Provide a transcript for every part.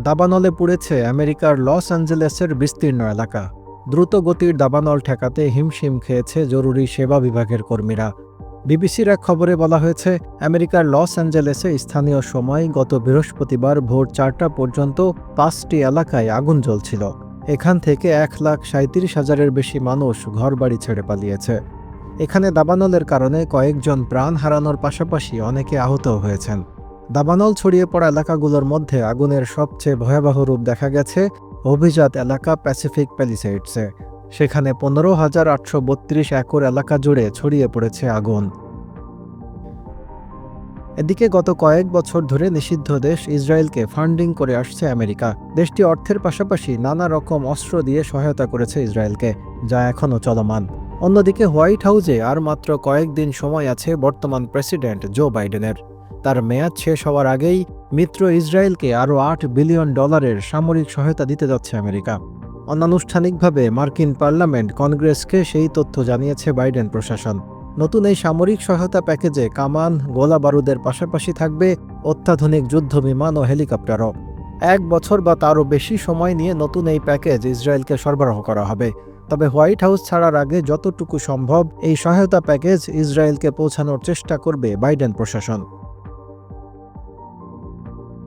দাবানলে পুড়েছে আমেরিকার লস অ্যাঞ্জেলেসের বিস্তীর্ণ এলাকা। দ্রুত গতির দাবানল ঠেকাতে হিমশিম খেয়েছে জরুরি সেবা বিভাগের কর্মীরা। বিবিসির এক খবরে বলা হয়েছে, আমেরিকার লস অ্যাঞ্জেলেসে স্থানীয় সময় গত বৃহস্পতিবার ভোর চারটা পর্যন্ত পাঁচটি এলাকায় আগুন জ্বলছিল। এখান থেকে এক লাখ সাঁত্রিশ হাজারের বেশি মানুষ ঘরবাড়ি ছেড়ে পালিয়েছে। এখানে দাবানলের কারণে কয়েকজন প্রাণ হারানোর পাশাপাশি অনেকে আহত হয়েছেন। দাবানল ছড়িয়ে পড়া এলাকাগুলোর মধ্যে আগুনের সবচেয়ে ভয়াবহ রূপ দেখা গেছে অভিজাত এলাকা প্যাসিফিক প্যালিসেডসে সেখানে পনেরো হাজার আটশো বত্রিশ একর এলাকা জুড়ে ছড়িয়ে পড়েছে আগুন। এদিকে গত কয়েক বছর ধরে নিষিদ্ধ দেশ ইসরায়েলকে ফান্ডিং করে আসছে আমেরিকা। দেশটি অর্থের পাশাপাশি নানা রকম অস্ত্র দিয়ে সহায়তা করেছে ইসরায়েলকে, যা এখনও চলমান। অন্যদিকে হোয়াইট হাউসে আর মাত্র কয়েকদিন সময় আছে বর্তমান প্রেসিডেন্ট জো বাইডেনের। তার মেয়াদ শেষ হওয়ার আগেই মিত্র ইসরায়েলকে আরও আট বিলিয়ন ডলারের সামরিক সহায়তা দিতে যাচ্ছে আমেরিকা। অনানুষ্ঠানিকভাবে মার্কিন পার্লামেন্ট কংগ্রেসকে সেই তথ্য জানিয়েছে বাইডেন প্রশাসন। নতুন এই সামরিক সহায়তা প্যাকেজে কামান, গোলা বারুদের পাশাপাশি থাকবে অত্যাধুনিক যুদ্ধ বিমান ও হেলিকপ্টারও। এক বছর বা তারও বেশি সময় নিয়ে নতুন এই প্যাকেজ ইসরায়েলকে সরবরাহ করা হবে। তবে হোয়াইট হাউস ছাড়ার আগে যতটুকু সম্ভব এই সহায়তা প্যাকেজ ইসরায়েলকে পৌঁছানোর চেষ্টা করবে বাইডেন প্রশাসন।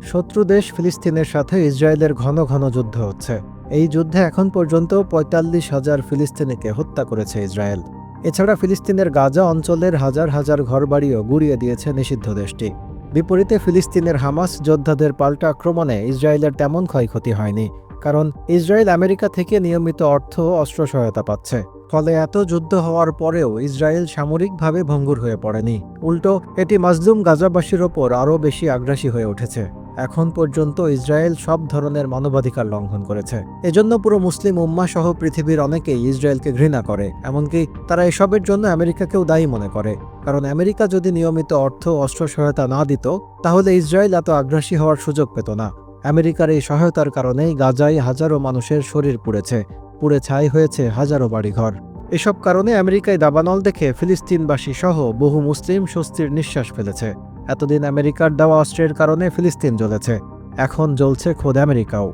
শত্রু দেশ ফিলিস্তিনের সাথে ইসরায়েলের ঘন ঘন যুদ্ধ হচ্ছে। এই যুদ্ধে এখন পর্যন্ত পঁয়তাল্লিশ হাজার ফিলিস্তিনিকে হত্যা করেছে ইসরায়েল। এছাড়া ফিলিস্তিনের গাজা অঞ্চলের হাজার হাজার ঘরবাড়িও গুড়িয়ে দিয়েছে নিষিদ্ধ দেশটি। বিপরীতে ফিলিস্তিনের হামাস যোদ্ধাদের পাল্টা আক্রমণে ইসরায়েলের তেমন ক্ষয়ক্ষতি হয়নি, কারণ ইসরায়েল আমেরিকা থেকে নিয়মিত অর্থ অস্ত্র সহায়তা পাচ্ছে। ফলে এত যুদ্ধ হওয়ার পরেও ইসরায়েল সামরিকভাবে ভঙ্গুর হয়ে পড়েনি। উল্টো, এটি মাজলুম গাজাবাসীর ওপর আরও বেশি আগ্রাসী হয়ে উঠেছে। এখন পর্যন্ত ইসরায়েল সব ধরনের মানবাধিকার লঙ্ঘন করেছে। এজন্য পুরো মুসলিম উম্মা সহ পৃথিবীর অনেকেই ইসরায়েলকে ঘৃণা করে, এমনকি তারা এসবের জন্য আমেরিকাকেও দায়ী মনে করে। কারণ আমেরিকা যদি নিয়মিত অর্থ অস্ত্র সহায়তা না দিত, তাহলে ইসরায়েল এত আগ্রাসী হওয়ার সুযোগ পেত না। আমেরিকার এই সহায়তার কারণেই গাজায় হাজারো মানুষের শরীর পুড়েছে, পুড়ে ছাই হয়েছে হাজারো বাড়িঘর। এসব কারণে আমেরিকায় দাবানল দেখে ফিলিস্তিনবাসী সহ বহু মুসলিম স্বস্তির নিঃশ্বাস ফেলেছে। এতদিন আমেরিকার দেওয়া অস্ত্রের কারণে ফিলিস্তিন জ্বলেছে। এখন জ্বলছে খোদ আমেরিকাও।